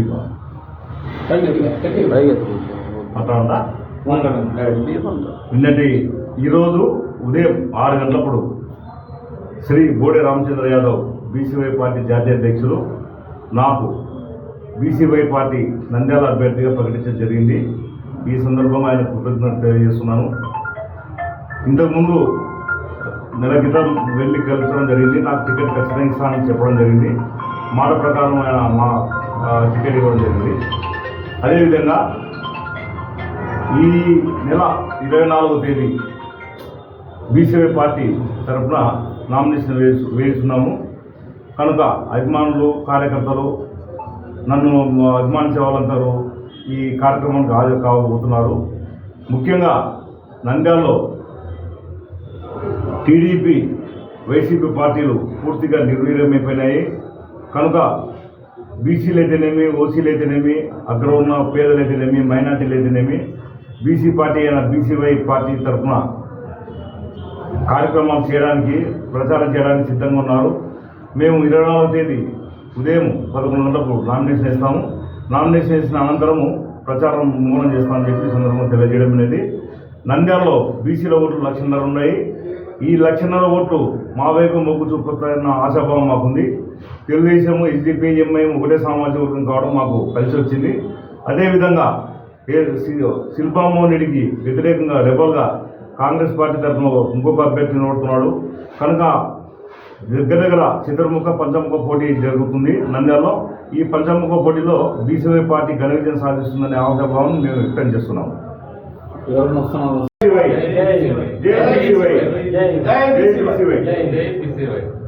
ఉందా నిన్నటి ఈరోజు ఉదయం ఆరు గంటలప్పుడు శ్రీ బోడే రామచంద్ర యాదవ్ బీసీవై పార్టీ జాతీయ అధ్యక్షులు నాకు బీసీవై పార్టీ నంద్యాల అభ్యర్థిగా ప్రకటించడం జరిగింది. ఈ సందర్భంగా ఆయన కృతజ్ఞత తెలియజేస్తున్నాను. ఇంతకుముందు నెల క్రితం వెళ్ళి కలుపుకోవడం జరిగింది. నాకు టికెట్ ఖచ్చితంగా ఇస్తానని చెప్పడం జరిగింది. మాట ప్రకారం ఆయన మా టికెట్ ఇవ్వడం జరిగింది. అదేవిధంగా ఈ నెల ఇరవై నాలుగో తేదీ బీసీవై పార్టీ తరఫున నామినేషన్ వేసు వేస్తున్నాము. కనుక అభిమానులు కార్యకర్తలు నన్ను అభిమానించే వాళ్ళందరూ ఈ కార్యక్రమానికి హాజరు కావబోతున్నారు ముఖ్యంగా నంద్యాలలో టీడీపీ వైసీపీ పార్టీలు పూర్తిగా నిర్వీర్యమైపోయినాయి. కనుక బీసీలు అయితేనేమి ఓసీలు అయితేనేమి అక్కడ ఉన్న పేదలు అయితేనేమి మైనార్టీలు అయితేనేమి బీసీ పార్టీ అయిన బీసీవై పార్టీ తరఫున కార్యక్రమాలు చేయడానికి ప్రచారం చేయడానికి సిద్ధంగా ఉన్నారు. మేము ఇరవై నాలుగవ తేదీ ఉదయం పదకొండు గంటలకు నామినేషన్ ఇస్తాము నామినేషన్ వేసిన అనంతరము ప్రచారం మూలం చేస్తామని చెప్పి సందర్భంగా తెలియజేయడం అనేది. నంద్యాలలో బీసీల ఓట్లు లక్షన్నర ఉన్నాయి. ఈ లక్షన్నర ఓట్లు మా వైపు మొగ్గు చూపుతాయన్న ఆశాభావం మాకుంది. తెలుగుదేశం ఎస్డిపి ఎంఐఎం ఒకటే సామాజిక వర్గం కావడం మాకు కలిసి వచ్చింది అదేవిధంగా శిల్పామోహన్ రెడ్డికి వ్యతిరేకంగా రెబల్గా కాంగ్రెస్ పార్టీ తరఫున ఇంకొక అభ్యర్థి నిలబడుతున్నాడు. కనుక దగ్గర దగ్గర చతుర్ముఖ పంచముఖ పోటీ జరుగుతుంది నంద్యాలలో. ఈ పంచముఖ పోటీలో బీసీవై పార్టీ ఘన విజయం సాధిస్తుందనే ఆశాభావం మేము వ్యక్తం చేస్తున్నాం. James. James Visiwe. James Visiwe.